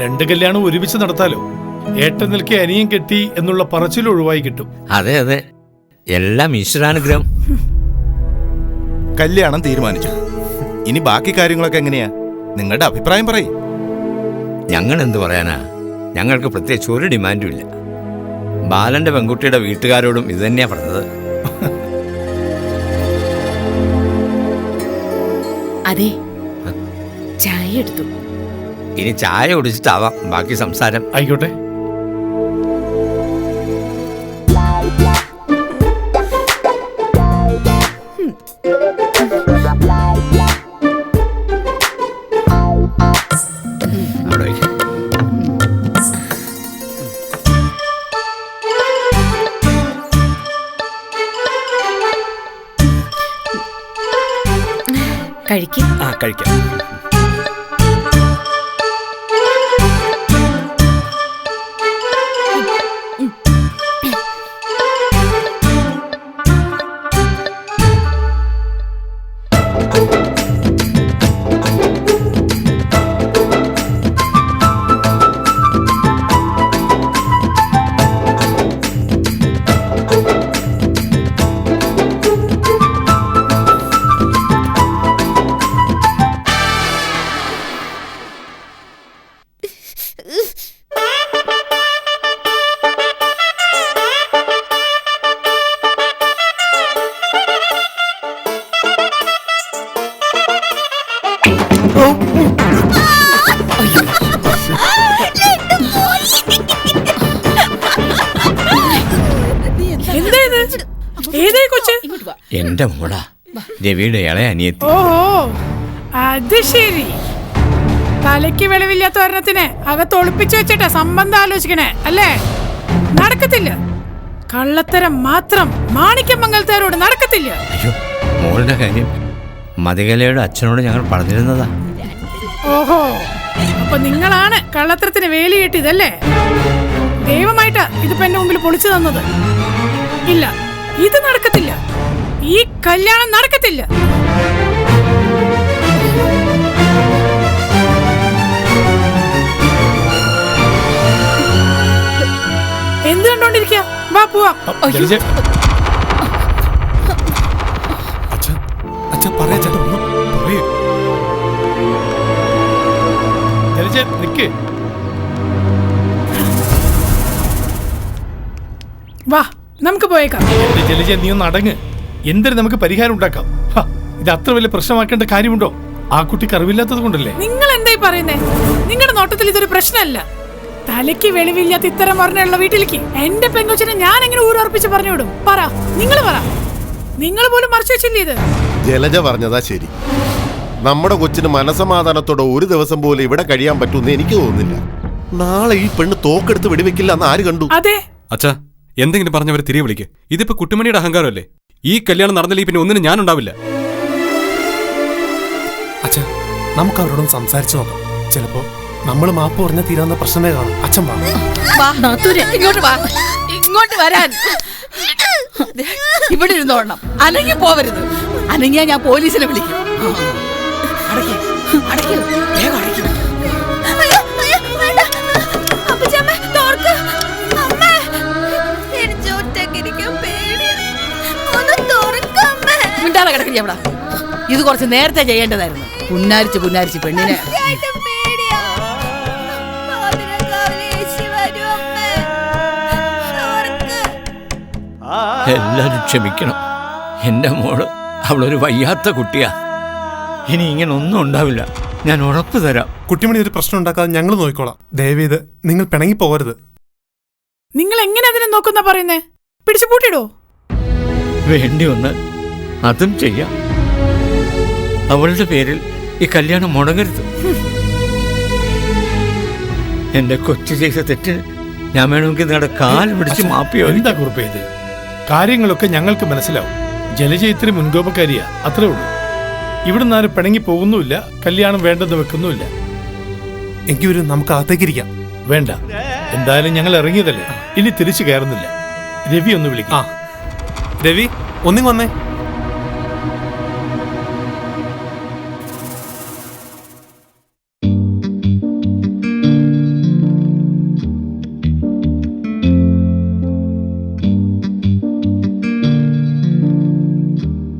രണ്ട് കല്യാണം ഒരുമിച്ച് നടത്താലോ? ഏട്ടൻ നിൽക്കെ അനിയൻ കെട്ടി എന്നുള്ള പറച്ചിൽ ഒഴിവായി കിട്ടും. അതെ അതെ. എല്ലാം ഈശ്വരാനുഗ്രഹം. കല്യാണം തീരുമാനിച്ചു. ഇനി ബാക്കി കാര്യങ്ങളൊക്കെ എങ്ങനെയാ? നിങ്ങളുടെ അഭിപ്രായം പറയും. ഞങ്ങൾ എന്ത് പറയാനാ? ഞങ്ങൾക്ക് പ്രത്യേകിച്ച് ഒരു ഡിമാൻഡും ഇല്ല. ബാലന്റെ പെൺകുട്ടിയുടെ വീട്ടുകാരോടും ഇത് തന്നെയാ പറഞ്ഞത്. അതെ. ചായ എടുത്തു. ഇനി ചായ കുടിച്ചിട്ടാവാം. ബാക്കി സംസാരം. ആയിക്കോട്ടെ. കഴിക്കാം. ആ കഴിക്കാം. ഏതായി കൊച്ച്? എന്റെ മോളാ. രവിയുടെ ഇളയ അനിയത്തി. ഓ അത് ശരി. തലയ്ക്ക് വെളിവില്ലാത്ത ഒരെണ്ണത്തിന് അകത്ത് ഒളിപ്പിച്ചു വെച്ചിട്ടാ സംബന്ധം ആലോചിക്കണേ അല്ലേ? നടക്കത്തില്ല. കള്ളത്തരം മാത്രം മാണിക്യം മംഗലത്താരോട് നടക്കത്തില്ല. അയ്യോ മോളുടെ കാര്യം മതികലയുടെ അച്ഛനോട് ഞങ്ങൾ പറഞ്ഞിരുന്നതാ. ഓഹോ അപ്പൊ നിങ്ങളാണ് കള്ളത്തരത്തിന് വേലി കെട്ടിയതല്ലേ? ദൈവമായിട്ടാ ഇതിപ്പോ എന്റെ മുമ്പിൽ പൊളിച്ചു തന്നത്. ഇല്ല ഇത് നടക്കത്തില്ല. ഈ കല്യാണം നടക്കത്തില്ല. എന്ത് കണ്ടോണ്ടിരിക്ക? വാ പോവാം. പറയൂ ജലജ നിക്ക്. വാ നമുക്ക് പോയേക്കാം. എന്റെ ജലജ നീ ഒന്ന് അടങ്ങ്. എന്തിനു നമുക്ക് പരിഹാരം ഉണ്ടാക്കാം. ഹ, ഇത് അത്ര വലിയ പ്രശ്നമാക്കേണ്ട കാര്യമുണ്ടോ? ആ കുട്ടി കറിവില്ലാത്തത് കൊണ്ടല്ലേ? നിങ്ങൾ എന്തായി പറയുന്നേ? നിങ്ങളുടെ നോട്ടത്തിൽ ഇതൊരു പ്രശ്നമല്ല. തലയ്ക്ക് വെളിവില്ലാത്ത ഇത്തരം പറഞ്ഞുള്ള വീട്ടിലേക്ക് എന്റെ പെങ്കൊച്ചിനെ ഞാൻ എങ്ങനെ ഊരോർപ്പിച്ച് പറഞ്ഞു വിടും പറ നിങ്ങൾ പറ. നിങ്ങൾ പോലും മറച്ചു വെച്ചില്ലേ ഇത്? ജലജ പറഞ്ഞതാ ശരി. നമ്മുടെ കൊച്ചിന് മനസമാധാനത്തോടെ ഒരു ദിവസം പോലും ഇവിടെ കഴിയാൻ പറ്റുമെന്ന് എനിക്ക് തോന്നുന്നില്ല. നാളെ ഈ പെണ്ണ് തോക്കെടുത്ത് വെടിവെക്കില്ല എന്ന് ആര് കണ്ടു? അതെ. അച്ഛാ എന്തെങ്കിലും പറഞ്ഞവരെ തിരികെ വിളിക്ക്. ഇതിപ്പോ കുട്ടിമണിയുടെ അഹങ്കാരമല്ലേ? ഈ കല്യാണം നടന്നില്ലെങ്കിൽ പിന്നെ ഒന്നിനും ഞാൻ ഉണ്ടാവില്ല. അച്ഛാ നമുക്ക് അവരോടും സംസാരിച്ചു നോക്കാം. ചിലപ്പോ നമ്മൾ മാപ്പ് പറഞ്ഞ തീരാവുന്ന പ്രശ്നമേ കാണും. അച്ഛൻ വാ. ഇങ്ങോട്ട് വാ. ഇങ്ങോട്ട് വരാൻ. ഇവിടെ ഇരുന്നോളണം. അനങ്ങി പോവരുത് അനങ്ങിയാ ഞാൻ പോലീസിനെ വിളിക്കും. ഇത് കുറച്ച് നേരത്തെ ചെയ്യേണ്ടതായിരുന്നു. പുന്നാരിച്ച് പുന്നാരിച്ച് പെണ്ണിനെ എല്ലാരും ക്ഷമിക്കണം. എന്റെ മോൾ അവളൊരു വയ്യാത്ത കുട്ടിയാ. ഇനി ഇങ്ങനെ ഒന്നും ഉണ്ടാവില്ല. ഞാൻ ഉറപ്പ് തരാം. കുട്ടിമണി ഒരു പ്രശ്നം ഉണ്ടാക്കാതെ ഞങ്ങൾ നോക്കിക്കോളാം. ദയവേത് നിങ്ങൾ പിണങ്ങി പോകരുത്. നിങ്ങൾ എങ്ങനെ അതിനെ നോക്കുന്ന പറയുന്നേ? പിടിച്ചു പൂട്ടിയിടോ. വേണ്ടി വന്ന് അതും ചെയ്യാം. അവളുടെ പേരിൽ ഈ കല്യാണം മുടങ്ങരുത്. എന്റെ കൊച്ചു ചെയ്ത തെറ്റിന് ഞാൻ വേണമെങ്കിൽ നിങ്ങളുടെ കാൽ പിടിച്ച് മാപ്പിയോ എന്താ കുറിപ്പ് ഇത്? കാര്യങ്ങളൊക്കെ ഞങ്ങൾക്ക് മനസ്സിലാവും. ജലജയത്തിന് മുൻകോപക്കാരിയാ അത്രേ ഉള്ളൂ. ഇവിടുന്ന് ആരും പിണങ്ങി പോകുന്നുമില്ല കല്യാണം വേണ്ടെന്ന് വെക്കുന്നുമില്ല. എങ്കിൽ ഒരു നമുക്ക് അകത്തേക്കിരിക്കാം വേണ്ട. എന്തായാലും ഞങ്ങൾ ഇറങ്ങിയതല്ലേ? ഇനി തിരിച്ചു കയറുന്നില്ല. രവി ഒന്ന് ആ. വിളിക്കാം രവി ഒന്നിങ്ങ് വന്നേ.